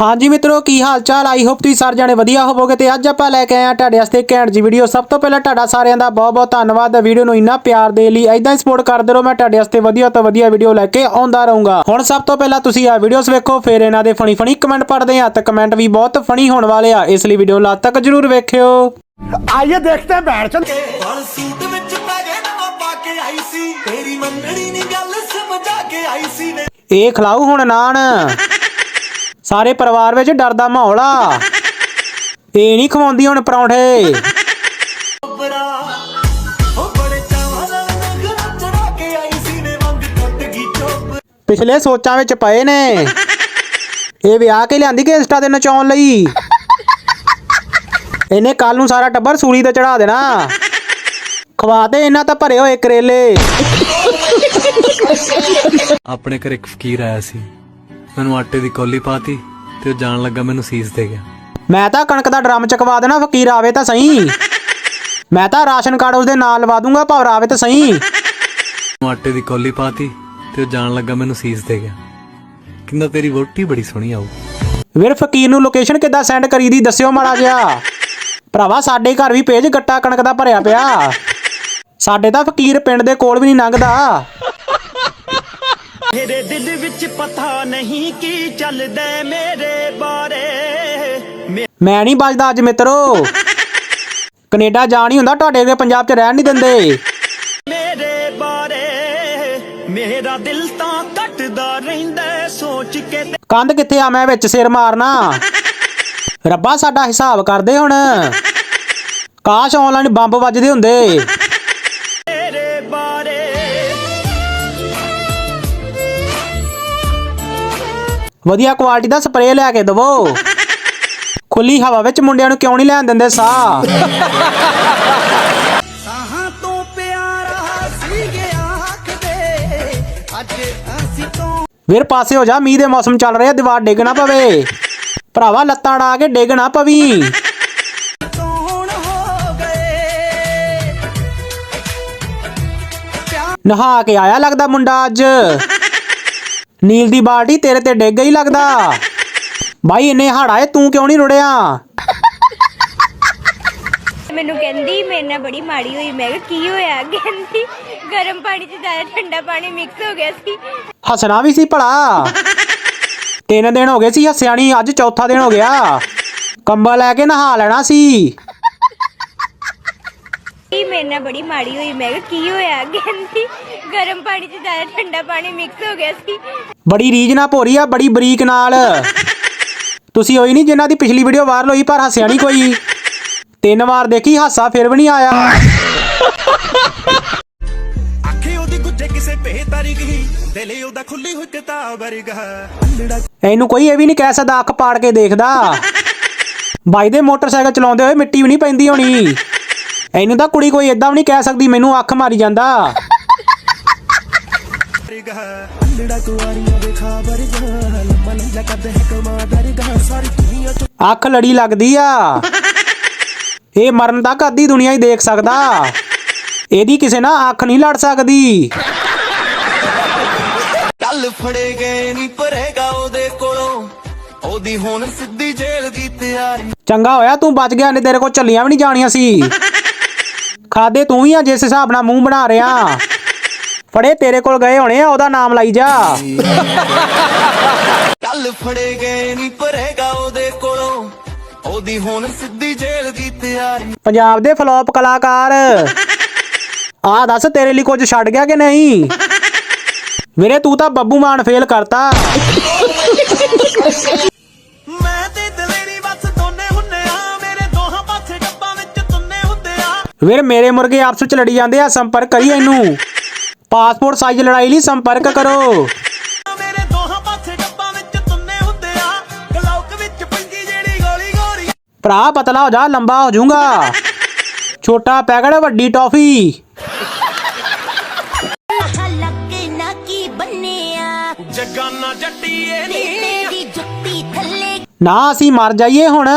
ਹਾਂਜੀ ਮਿੱਤਰੋ ਕੀ ਹਾਲ ਚਾਲ ਆਈ ਹੋਪ ਤੁਸੀਂ ਸਾਰੇ ਜਾਣੇ ਵਧੀਆ ਹੋਵੋਗੇ ਤੇ ਅੱਜ ਆਪਾਂ ਲੈ ਕੇ ਆਏ ਆ ਤੁਹਾਡੇ ਵਾਸਤੇ ਘੈਂਟ ਜੀ ਵੀਡੀਓ ਸਭ ਤੋਂ ਪਹਿਲਾਂ ਤੁਹਾਡਾ ਸਾਰਿਆਂ ਦਾ ਬਹੁਤ ਬਹੁਤ ਧੰਨਵਾਦ। ਵੀਡੀਓ ਨੂੰ ਇੰਨਾ ਪਿਆਰ ਦੇ ਲਈ ਐਦਾਂ ਹੀ ਸਪੋਰਟ ਕਰਦੇ ਰਹੋ। ਮੈਂ ਤੁਹਾਡੇ ਵਾਸਤੇ ਵਧੀਆ ਤੋਂ ਵਧੀਆ ਵੀਡੀਓ ਲੈ ਕੇ ਆਉਂਦਾ ਰਹੂੰਗਾ। ਹੁਣ ਸਭ ਤੋਂ ਪਹਿਲਾਂ ਤੁਸੀਂ ਆ ਵੀਡੀਓਸ ਵੇਖੋ ਫਿਰ ਇਹਨਾਂ ਦੇ ਫਣੀ ਫਣੀ ਕਮੈਂਟ ਪੜ੍ਹਦੇ ਆ ਤਾਂ ਕਮੈਂਟ ਵੀ ਬਹੁਤ ਫਣੀ ਹੋਣ ਵਾਲੇ ਆ। ਇਸ ਲਈ ਵੀਡੀਓ ਲਾਸਟ ਤੱਕ ਜ਼ਰੂਰ ਵੇਖਿਓ। ਆਈਏ ਦੇਖਦੇ ਹਾਂ ਬੈਠ ਚਲ ਸੂਟ ਵਿੱਚ ਪੈ ਗਏ ਨਾ ਪਾ ਕੇ ਆਈ ਸੀ। ਤੇਰੀ ਮੰਨਣੀ ਨਹੀਂ ਗੱਲ ਸਮਝਾ ਕੇ ਆਈ ਸੀ। ਇਹ ਖਲਾਉ ਹੁਣ ਨਾਨ। ਸਾਰੇ ਪਰਿਵਾਰ ਵਿੱਚ ਡਰ ਦਾ ਮਾਹੌਲ ਆ। ਇਹ ਨਹੀਂ ਖਵਾਉਂਦੀ ਹੁਣ ਪਰੌਂਠੇ। ਬੜਾ ਉਹ ਬੜੇ ਚਾਵਾਂ ਨਾਲ ਨਖਰਾ ਚੜਾ ਕੇ ਆਈ ਸੀ ਨੇ ਵੰਗ ਟੁੱਟ ਗਈ ਚੁੱਪ। ਪਿਛਲੇ ਸੋਚਾਂ ਵਿੱਚ ਪਏ ਨੇ। ਇਹ ਵਿਆਹ ਕੇ ਲਿਆਂਦੀ ਕਿ ਇੰਸਟਾ ਤੇ ਨਚਾਉਣ ਲਈ? ਇਹਨੇ ਕੱਲ ਨੂੰ ਸਾਰਾ ਟੱਬਰ ਸੂਲੀ ਤੇ ਚੜਾ ਦੇਣਾ। ਖਵਾ ਦੇ ਇਹਨਾਂ ਤਾਂ ਭਰੇ ਹੋਏ ਕਰੇਲੇ। ਆਪਣੇ ਘਰ ਇੱਕ ਫਕੀਰ ਆਇਆ ਸੀ। ਮੈਨੂੰ ਆਟੇ ਦੀ ਕੌਲੀ ਪਾਤੀ ਤੇ ਉਹ ਜਾਣ ਲੱਗਾ ਮੈਨੂੰ ਸੀਸ ਦੇ ਗਿਆ। ਮੈਂ ਤਾਂ ਕਣਕ ਦਾ ਡਰਮ ਚਕਵਾ ਦੇਣਾ ਫਕੀਰ ਆਵੇ ਤਾਂ ਸਹੀ। ਮੈਂ ਤਾਂ ਰਾਸ਼ਨ ਕਾਰਡ ਉਸਦੇ ਨਾਲ ਲਵਾ ਦੂੰਗਾ ਭਵਰ ਆਵੇ ਤਾਂ ਸਹੀ। ਮੈਨੂੰ ਆਟੇ ਦੀ ਕੌਲੀ ਪਾਤੀ ਤੇ ਉਹ ਜਾਣ ਲੱਗਾ ਮੈਨੂੰ ਸੀਸ ਦੇ ਗਿਆ। ਕਹਿੰਦਾ ਤੇਰੀ ਵੋਟੀ ਬੜੀ ਸੋਹਣੀ ਆਊ ਵੀਰ ਫਕੀਰ ਨੂੰ ਲੋਕੇਸ਼ਨ ਕਿੱਦਾਂ ਸੈਂਡ ਕਰੀਦੀ ਦੱਸਿਓ ਮਾੜਾ ਜਿਹਾ। ਭਰਾਵਾ ਸਾਡੇ ਘਰ ਵੀ ਪੇਜ ਗੱਟਾ ਕਣਕ ਦਾ ਭਰਿਆ ਪਿਆ। ਸਾਡੇ ਤਾਂ ਫਕੀਰ ਪਿੰਡ ਦੇ ਕੋਲ ਵੀ ਨਹੀਂ ਲੰਘਦਾ। ਮੇਰੇ ਦਿਲ ਵਿੱਚ ਪਤਾ ਨਹੀਂ ਕੀ ਚੱਲਦਾ ਮੇਰੇ ਬਾਰੇ। ਮੇ- ਨਹੀਂ ਬਚਦਾ ਅੱਜ ਮਿੱਤਰੋ। ਕੈਨੇਡਾ ਜਾਣ ਹੀ ਹੁੰਦਾ ਤੁਹਾਡੇ ਅੱਗੇ ਪੰਜਾਬ 'ਚ ਰਹਿਣ ਨਹੀਂ ਦਿੰਦੇ। ਮੇਰੇ ਬਾਰੇ ਮੇਰਾ ਦਿਲ ਤਾਂ ਕੱਟਦਾ ਰਹਿੰਦਾ ਸੋਚ ਕੇ ਕੰਧ ਕਿੱਥੇ ਆ ਮੈਂ ਵਿੱਚ ਸਿਰ ਮਾਰਨਾ? ਰੱਬਾ ਸਾਡਾ ਹਿਸਾਬ ਕਰਦੇ ਹੁਣ। ਕਾਸ਼ ਆਨਲਾਈਨ ਬੰਬ ਵੱਜਦੇ ਹੁੰਦੇ। ਵਧੀਆ ਕੁਆਲਿਟੀ ਦਾ ਸਪਰੇਅ ਲੈ ਕੇ ਦਵੋ। ਖੁੱਲੀ ਹਵਾ ਵਿੱਚ ਮੁੰਡਿਆਂ ਨੂੰ ਕਿਉਂ ਨਹੀਂ ਲੈਣ ਦਿੰਦੇ ਸਾਹ? ਸਾਹਾਂ ਤੋਂ ਪਿਆਰਾ ਸੀ ਗਿਆ ਆਖਦੇ ਅੱਜ ਅਸੀਂ ਤੋਂ ਵੀਰ ਪਾਸੇ ਹੋ ਜਾ ਮੀਂਹ ਦੇ ਮੌਸਮ ਚੱਲ ਰਿਹਾ ਦੀਵਾਰ ਡਿੱਗ ਨਾ ਪਵੇ। ਭਰਾਵਾ ਲੱਤਾਂ ਡਾ ਕੇ ਡਿੱਗ ਨਾ ਪਵੀ। ਨਹਾ ਕੇ ਆਇਆ ਲੱਗਦਾ ਮੁੰਡਾ ਅੱਜ। ਨੀਲ ਦੀ ਬਾਲਟੀ ਤੇਰੇ ਤੇ ਡਿੱਗ ਗਈ ਲੱਗਦਾ। ਬਾਈ ਇੰਨੇ ਹਾੜਾ ਏ ਤੂੰ ਕਿਉਂ ਨਹੀਂ ਰੁੜਿਆ? ਮੈਨੂੰ ਕਹਿੰਦੀ ਮੇਰੇ ਨਾਲ ਬੜੀ ਮਾੜੀ ਹੋਈ। ਮੈਂ ਕਿਹਾ ਕੀ ਹੋਇਆ? ਕਹਿੰਦੀ ਗਰਮ ਪਾਣੀ 'ਚ ਜ਼ਿਆਦਾ ਠੰਡਾ ਪਾਣੀ ਮਿਕਸ ਹੋ ਗਿਆ ਸੀ। ਹੱਸਣਾ ਵੀ ਸੀ ਭਲਾ। ਤਿੰਨ ਦਿਨ ਹੋ ਗਏ ਸੀ ਹੱਸਿਆ ਨਹੀਂ ਅੱਜ ਚੌਥਾ ਦਿਨ ਹੋ ਗਿਆ। ਕੰਬਲ ਲੈ ਕੇ ਨਹਾ ਲੈਣਾ ਸੀ। ਕੀ ਮੇਰੇ ਨਾਲ ਬੜੀ ਮਾੜੀ ਹੋਈ। ਮੈਂ ਕਿਹਾ ਕੀ ਹੋਇਆ? ਕਹਿੰਦੀ ਗਰਮ ਪਾਣੀ 'ਚ ਜ਼ਿਆਦਾ ਠੰਡਾ ਪਾਣੀ ਮਿਕਸ ਹੋ ਗਿਆ ਸੀ। ਬੜੀ ਰੀਝ ਨਾ ਭੋਰੀ ਆ ਬੜੀ ਬਰੀਕ ਨਾਲ। ਤੁਸੀਂ ਹੋਈ ਨਹੀਂ ਜਿਨ੍ਹਾਂ ਦੀ ਪਿਛਲੀ ਵੀਡੀਓ ਵਾਇਰਲ ਹੋਈ ਪਰ ਹੱਸਿਆ ਨਹੀਂ ਕੋਈ। ਤਿੰਨ ਵਾਰ ਦੇਖੀ ਹਾਸਾ ਫਿਰ ਵੀ ਨਹੀਂ ਆਇਆ। ਆਖੇ ਉਹਦੀ ਗੁੱਜੇ ਕਿਸੇ ਭੇਤਾਰੀ ਗਈ ਦਿਲ ਉਹਦਾ ਖੁੱਲੀ ਹੋਈ ਕਿਤਾਬ ਵਰਗਾ ਇਹਨੂੰ ਕੋਈ ਇਹ ਵੀ ਨਹੀਂ ਕਹਿ ਸਕਦਾ ਅੱਖ ਪਾੜ ਕੇ ਦੇਖਦਾ। ਬਾਈ ਦੇ ਮੋਟਰਸਾਈਕਲ ਚਲਾਉਂਦੇ ਹੋਏ ਮਿੱਟੀ ਵੀ ਨਹੀਂ ਪੈਂਦੀ ਹੋਣੀ। ਇਹਨੂੰ ਤਾਂ ਕੁੜੀ ਕੋਈ ਏਦਾਂ ਵੀ ਨਹੀਂ ਕਹਿ ਸਕਦੀ ਮੈਨੂੰ ਅੱਖ ਮਾਰੀ ਜਾਂਦਾ। ਅੱਖ ਲੜੀ ਲੱਗਦੀ ਆ। ਇਹ ਮਰਨ ਤੱਕ ਅੱਧੀ ਦੁਨੀਆ ਹੀ ਦੇਖ ਸਕਦਾ। ਇਹਦੀ ਕਿਸੇ ਨਾਲ ਅੱਖ ਨਹੀਂ ਲੜ ਸਕਦੀ। ਕੱਲ ਫੜੇ ਗਏ ਨਹੀਂ ਪਰੇਗਾ ਉਹਦੇ ਕੋਲੋਂ। ਉਹਦੀ ਹੁਣ ਸਿੱਧੀ ਜੇਲ੍ਹ ਦੀ ਤਿਆਰੀ। ਚੰਗਾ ਹੋਇਆ ਤੂੰ ਬਚ ਗਿਆ ਨੇ ਤੇਰੇ ਕੋਲ ਚੱਲੀਆਂ ਵੀ ਨਹੀਂ ਜਾਣੀਆਂ ਸੀ। ਖਾਦੇ ਤੂੰ ਹੀ ਆ ਜਿਸ ਹਿਸਾਬ ਨਾਲ ਮੂੰਹ ਬਣਾ ਰਿਆ ਫੜੇ ਤੇਰੇ ਕੋਲ ਗਏ ਹੋਣੇ ਆ ਉਹਦਾ ਨਾਮ ਲਾਈ ਜਾ। ਕੱਲ ਫੜੇ ਗਏ ਨਹੀਂ ਪਰੇਗਾ ਉਹਦੇ ਕੋਲੋਂ। ਉਹਦੀ ਹੁਣ ਸਿੱਧੀ ਜੇਲ੍ਹ ਦੀ ਤਿਆਰੀ। ਪੰਜਾਬ ਦੇ ਫਲॉप ਕਲਾਕਾਰ। ਆ ਦੱਸ ਤੇਰੇ ਲਈ ਕੁਝ ਛੱਡ ਗਿਆ ਕਿ ਨਹੀਂ? ਵੀਰੇ ਤੂੰ ਤਾਂ ਬੱਬੂ ਮਾਨ ਫੇਲ ਕਰਤਾ। ਵੀਰ ਮੇਰੇ ਮੁਰਗੇ ਆਪਸ ਵਿੱਚ ਲੜੀ ਜਾਂਦੇ ਆ ਸੰਪਰਕ ਕਰੀ ਇਹਨੂੰ। ਪਾਸਪੋਰਟ ਸਾਈਜ਼ ਲੜਾਈ ਲਈ ਸੰਪਰਕ ਕਰੋ। ਮੇਰੇ ਦੋਹਾਂ ਪਾਸੇ ਡੱਬਾਂ ਵਿੱਚ ਤੁੰਨੇ ਹੁੰਦੇ ਆ। ਗਲੌਕ ਵਿੱਚ ਪੈਂਦੀ ਜਿਹੜੀ ਗੋਲੀ ਗੋਰੀ। ਭਰਾ ਪਤਲਾ ਹੋ ਜਾ ਲੰਬਾ ਹੋ ਜਾਊਗਾ। ਛੋਟਾ ਪੈਕਟ ਵੱਡੀ ਟੌਫੀ। ਲੱਕੇ ਨਾ ਕੀ ਬੰਨਿਆ। ਜਗਾਨਾ ਜੱਟੀਏ ਨੀ। ਤੇਰੀ ਜੁੱਤੀ ਥੱਲੇ। ਨਾ ਅਸੀਂ ਮਰ ਜਾਈਏ ਹੁਣ।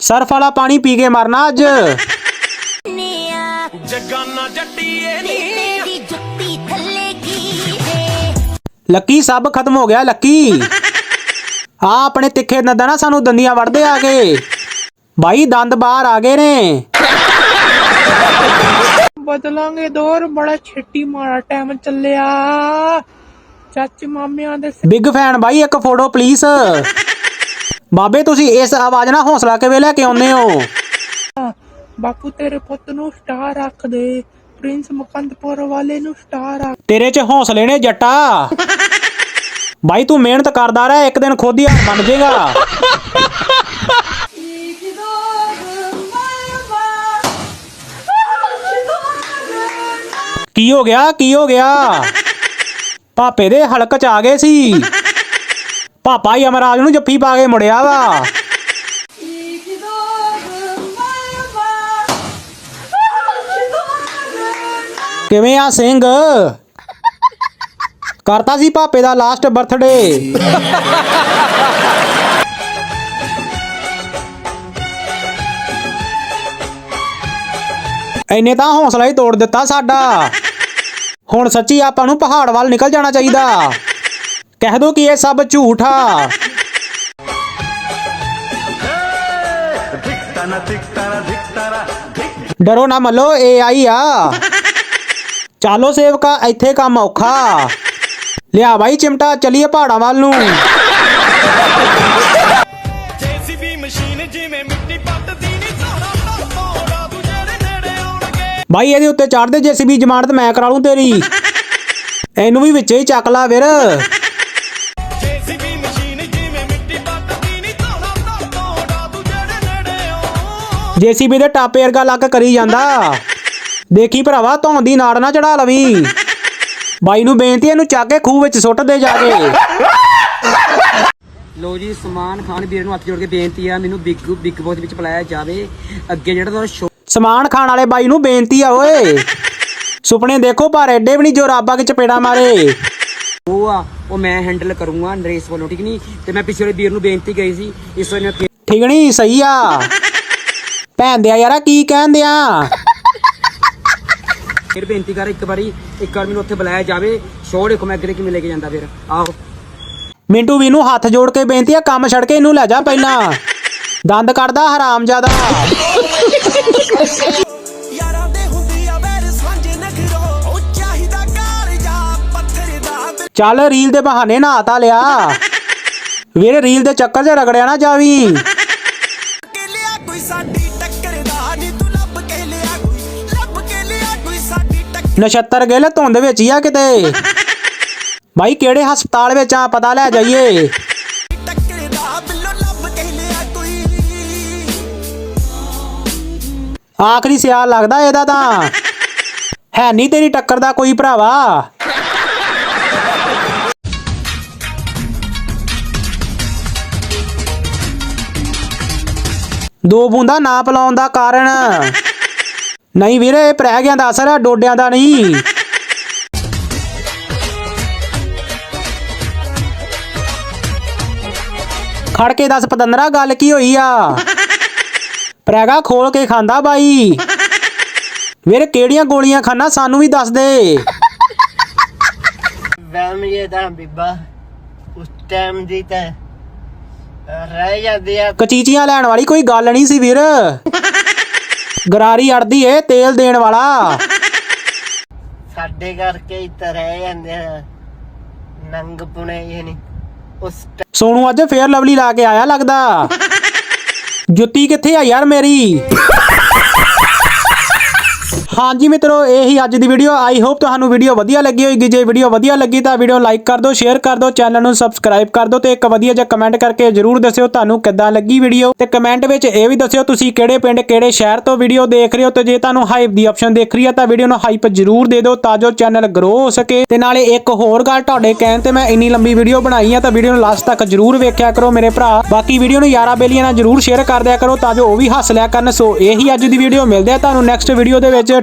ਸਰਫ ਵਾਲਾ ਪਾਣੀ ਪੀ ਕੇ ਮਰਨਾ ਅੱਜ। ਜਗਾਨਾ ਜੱਟੀਏ ਨੀ। ਤੇਰੀ ਜੁੱਤੀ ਥੱਲੇ ਕੀ ਹੈ ਲੱਕੀ ਸਭ ਖਤਮ ਹੋ ਗਿਆ ਲੱਕੀ। ਆ ਆਪਣੇ ਤਿੱਖੇ ਦੰਦਾਂ ਨਾ ਸਾਨੂੰ ਦੰਦੀਆਂ ਵੜਦੇ ਆ ਗਏ ਬਾਈ ਦੰਦ ਬਾਹਰ ਆ ਗਏ ਨੇ। ਬਦਲਾਂਗੇ ਦੌਰ ਬੜਾ ਛੇਤੀ ਮਾੜਾ ਟਾਈਮ ਚੱਲਿਆ। ਚਾਚੇ ਮਾਮਿਆਂ ਦੇ ਬਿਗ ਫੈਨ ਬਾਈ ਇੱਕ ਫੋਟੋ ਪਲੀਜ਼ ਬਾਬੇ ਤੁਸੀਂ ਇਸ ਆਵਾਜ਼ ਨਾਲ ਹੌਸਲਾ ਕਿਵੇਂ ਲੈ ਕੇ ਆਉਂਦੇ ਹੋ? ਬਾਪੂ ਤੇਰੇ ਪੁੱਤ ਨੂੰ ਸਟਾਰ ਰੱਖ ਦੇ ਪ੍ਰਿੰਸ ਮੁਕੰਦਪੁਰ ਵਾਲੇ ਨੂੰ ਸਟਾਰ ਰੱਖ ਤੇਰੇ 'ਚ ਹੌਸਲੇ ਨੇ ਜੱਟਾ। ਬਾਈ ਤੂੰ ਮਿਹਨਤ ਕਰਦਾ ਰਹਿ ਇੱਕ ਦਿਨ ਖੁਦ ਹੀ ਹਾਰ ਮੰਨ ਜਾਏਗਾ ਕੀ ਹੋ ਗਿਆ ਕੀ ਹੋ ਗਿਆ? ਪਾਪੇ ਦੇ ਹਲਕ ਚ ਆ ਗਏ ਸੀ। ਪਾਪਾ ਹੀ ਅਮਰਾਜ ਨੂੰ ਜੱਫੀ ਪਾ ਕੇ ਮੁੜਿਆ ਵਾ। ਕਿਵੇਂ ਆ ਸਿੰਘ? ਕਰਤਾ ਸੀ ਪਾਪੇ ਦਾ ਲਾਸਟ ਬਰਥਡੇ ਐਨੇ ਤਾਂ ਹੌਸਲਾ ਹੀ ਤੋੜ ਦਿੱਤਾ ਸਾਡਾ। ਹੁਣ ਸੱਚੀ ਆਪਾਂ ਨੂੰ ਪਹਾੜ ਵੱਲ ਨਿਕਲ ਜਾਣਾ ਚਾਹੀਦਾ। ਕਹਿ ਦੋ ਕਿ ਇਹ ਸਭ ਝੂਠ ਆ। ਡਰੋ ਨਾ ਮੱਲੋ ਇਹ ਆਈ ਆ। ਚਾਲੋ ਸੇਵਕਾ ਇੱਥੇ ਕੰਮ ਔਖਾ। ਲਿਆ ਬਾਈ ਚਿਮਟਾ ਚਲੀਏ ਪਹਾੜਾਂ ਵੱਲ ਨੂੰ। ਜੇਸੀਬੀ ਮਸ਼ੀਨ ਜਿਵੇਂ ਮਿੱਟੀ ਪੱਟਦੀ ਨਹੀਂ ਸਾਰਾ ਤੋੜਾ ਤੂੰ ਜਿਹੜੇ ਨੇੜੇ ਆਉਣਗੇ। ਬਾਈ ਇਹਦੇ ਉੱਤੇ ਚੜਦੇ ਜੇਸੀਬੀ ਜ਼ਮਾਨਤ ਮੈਂ ਕਰਾ ਲੂੰ ਤੇਰੀ। ਇਹਨੂੰ ਵੀ ਵਿੱਚੇ ਹੀ ਚੱਕ ਲਾ ਵੀਰ ਜੇਸੀਬੀ ਮਸ਼ੀਨ ਜਿਵੇਂ ਮਿੱਟੀ ਪੱਟਦੀ ਨਹੀਂ ਸਾਰਾ ਤੋੜਾ ਤੂੰ ਜਿਹੜੇ ਨੇੜੇ ਆਉਣਗੇ। ਜੇਸੀਬੀ ਦੇ ਟਾਪੇ ਵਰਗਾ ਲੱਕ ਕਰੀ ਜਾਂਦਾ। ਦੇਖੀ ਭਰਾਵਾ ਧੌਣ ਦੀ ਨਾੜ ਨਾ ਚੜਾ ਲਵੀਂ। ਬਾਈ ਨੂੰ ਬੇਨਤੀ ਇਹਨੂੰ ਚੱਕ ਕੇ ਖੂਹ ਵਿੱਚ ਸੁੱਟ ਦੇ ਜਾ ਕੇ। ਲੋ ਜੀ ਸਮਾਨ ਖਾਨ ਵੀਰ ਨੂੰ ਹੱਥ ਜੋੜ ਕੇ ਬੇਨਤੀ ਆ ਮੈਨੂੰ ਬਿਗ ਬਿਗ ਬੋਸ ਵਿੱਚ ਬੁਲਾਇਆ ਜਾਵੇ। ਅੱਗੇ ਜਿਹੜਾ ਤੁਹਾਡਾ ਸ਼ੋ ਸਮਾਨ ਖਾਣ ਵਾਲੇ ਬਾਈ ਨੂੰ ਬੇਨਤੀ ਆ ਓਏ। ਸੁਪਨੇ ਦੇਖੋ ਪਰ ਐਡੇ ਵੀ ਨਹੀਂ ਜੋ ਰੱਬ ਅੱਗੇ ਚਪੇੜਾ ਮਾਰੇ। ਆ ਉਹ ਮੈਂ ਹੈਂਡਲ ਕਰੂੰਗਾ ਨਰੇਸ਼ ਵੱਲੋਂ ਠੀਕ ਨਹੀਂ? ਤੇ ਮੈਂ ਪਿਛਲੇ ਵੀਰ ਨੂੰ ਬੇਨਤੀ ਕਰੀ ਸੀ ਇਸ ਵਾਰ ਮੈਂ ਠੀਕ ਨਹੀਂ ਸਹੀ ਆ। ਭੈਣ ਦਿਆ ਯਾਰਾ ਕੀ ਕਹਿੰਦੇ ਆ ਫਿਰ ਬੇਨਤੀ ਕਰ ਇੱਕ ਵਾਰੀ ਇੱਕ ਵਾਰ ਮੈਨੂੰ ਉੱਥੇ ਬੁਲਾਇਆ ਜਾਵੇ। ਸ਼ੋਅ ਦੇਖੋ ਮੈਂ ਅੱਗੇ ਕਿਵੇਂ ਲੈ ਕੇ ਜਾਂਦਾ ਫਿਰ। ਆਓ ਮਿੰਟੂ ਵੀ ਨੂੰ ਹੱਥ ਜੋੜ ਕੇ ਬੇਨਤੀ ਆ ਕੰਮ ਛੱਡ ਕੇ ਇਹਨੂੰ ਲੈ ਜਾ ਪਹਿਲਾਂ। ਦੰਦ ਕੱਢਦਾ ਹਰਾਮ ਜ਼ਿਆਦਾ। ਯਾਰਾਂ ਦੇ ਹੁੰਦੀ ਆ ਵੈਰ ਸਾਂਝੇ ਨਖਰੋ। ਉਹ ਚਾਹੀਦਾ ਘਰ ਜਾ ਪੱਥਰ ਦਾ ਚੱਲ ਰੀਲ ਦੇ ਬਹਾਨੇ ਨਾ ਆਤਾ ਲਿਆ। ਵੀਰੇ ਰੀਲ ਦੇ ਚੱਕਰ 'ਚ ਰਗੜਿਆ ਨਾ ਜਾਵੀ। ਕੇ ਲਿਆ ਕੋਈ ਸਾਡੀ ਨਛੱਤਰ ਗਿੱਲ ਧੁੰਦ ਵਿੱਚ ਹੀ ਆ ਕਿਤੇ। ਬਾਈ ਕਿਹੜੇ ਹਸਪਤਾਲ ਵਿੱਚ ਆ, ਪਤਾ ਲੈ ਜਾਈਏ। ਆਖਰੀ ਸਿਆਲ ਲੱਗਦਾ ਇਹਦਾ ਤਾਂ। ਹੈ ਨਹੀਂ ਤੇਰੀ ਟੱਕਰ ਦਾ ਕੋਈ ਭਰਾਵਾ। ਦੋ ਬੂੰਦਾ ਨਾ ਪਿਲਾਉਣ ਦਾ ਕਾਰਨ। ਨਹੀਂ ਵੀਰੇ ਇਹ ਪ੍ਰਹਿ ਗਿਆ ਦਾ ਅਸਰ ਆ ਡੋਡਿਆਂ ਦਾ ਨਹੀਂ। ਖੜ ਕੇ ਦੱਸ ਪਤੰਦਰਾ ਗੱਲ ਕੀ ਹੋਈ ਆ? ਪ੍ਰੈਗਾ ਖੋਲ ਕੇ ਖਾਂਦਾ ਬਾਈ। ਵੀਰ ਕਿਹੜੀਆਂ ਗੋਲੀਆਂ ਖਾਣਾ ਸਾਨੂੰ ਵੀ ਦੱਸ ਦੇ। ਵਹਿਮ ਇਹ ਤਾਂ ਬੀਬਾ ਉਸ ਟਾਈਮ ਦੀ ਤਾਂ ਰਹਿ ਜਾਂਦੀ ਆ। ਕਚੀਚੀਆਂ ਲੈਣ ਵਾਲੀ ਕੋਈ ਗੱਲ ਨਹੀਂ ਸੀ ਵੀਰ। ਗਰਾਰੀ ਅੜਦੀ ਏ ਤੇਲ ਦੇਣ ਵਾਲਾ। ਸਾਡੇ ਕਰਕੇ ਹੀ ਤਾਂ ਰਹਿ ਜਾਂਦੇ ਆ। ਨੰਗ ਪੁਣੇ ਇਹ ਨਹੀਂ ਉਸ ਸੋਨੂ ਅੱਜ ਫੇਰ ਲਵਲੀ ਲਾ ਕੇ ਆਇਆ ਲੱਗਦਾ। ਜੁੱਤੀ ਕਿੱਥੇ ਆ ਯਾਰ ਮੇਰੀ? ਹਾਂਜੀ ਮਿੱਤਰੋ, ਇਹ ਹੀ ਅੱਜ ਦੀ ਵੀਡੀਓ ਆਈ ਹੋਪ ਤੁਹਾਨੂੰ ਵੀਡੀਓ ਵਧੀਆ ਲੱਗੀ ਹੋਏਗੀ। ਜੇ ਵੀਡੀਓ ਵਧੀਆ ਲੱਗੀ ਤਾਂ ਵੀਡੀਓ ਲਾਈਕ ਕਰ ਦਿਓ ਸ਼ੇਅਰ ਕਰ ਦਿਓ ਚੈਨਲ ਨੂੰ ਸਬਸਕ੍ਰਾਈਬ ਕਰ ਦਿਓ ਤੇ ਇੱਕ ਵਧੀਆ ਜਿਹਾ ਕਮੈਂਟ ਕਰਕੇ ਜਰੂਰ ਦੱਸਿਓ ਤੁਹਾਨੂੰ ਕਿੱਦਾਂ ਲੱਗੀ ਵੀਡੀਓ ਤੇ ਕਮੈਂਟ ਵਿੱਚ ਇਹ ਵੀ ਦੱਸਿਓ ਤੁਸੀਂ ਕਿਹੜੇ ਪਿੰਡ, ਕਿਹੜੇ ਸ਼ਹਿਰ ਤੋਂ ਵੀਡੀਓ ਦੇਖ ਰਹੇ ਹੋ ਤੇ ਜੇ ਤੁਹਾਨੂੰ ਹਾਈਪ ਦੀ ਆਪਸ਼ਨ ਦੇਖ ਰਹੀ ਹੈ ਤਾਂ ਵੀਡੀਓ ਨੂੰ ਹਾਈਪ ਜਰੂਰ ਦੇ ਦਿਓ ਤਾਂ ਜੋ ਚੈਨਲ ਗਰੋ ਹੋ ਸਕੇ। ਤੇ ਨਾਲੇ ਇੱਕ ਹੋਰ ਗੱਲ ਤੁਹਾਡੇ ਕਹਿਣ ਤੇ ਮੈਂ ਇੰਨੀ ਲੰਬੀ ਵੀਡੀਓ ਬਣਾਈ ਆ ਤਾਂ ਵੀਡੀਓ ਨੂੰ ਲਾਸਟ ਤੱਕ ਜਰੂਰ ਵੇਖਿਆ ਕਰੋ ਮੇਰੇ ਭਰਾ। ਬਾਕੀ ਵੀਡੀਓ ਨੂੰ ਯਾਰਾ ਬੇਲੀਆਂ ਨਾਲ ਜਰੂਰ ਸ਼ੇਅਰ ਕਰ ਦਿਆ ਕਰੋ ਤਾਂ ਜੋ ਉਹ ਵੀ ਹੱਸ ਲਿਆ ਕਰਨ। ਸੋ ਇਹੀ ਅੱਜ ਦੀ ਵੀਡੀਓ ਮਿਲਦੇ ਆ ਤੁਹਾਨੂੰ ਨੈਕਸਟ ਵੀਡੀਓ ਦੇ ਵਿੱਚ।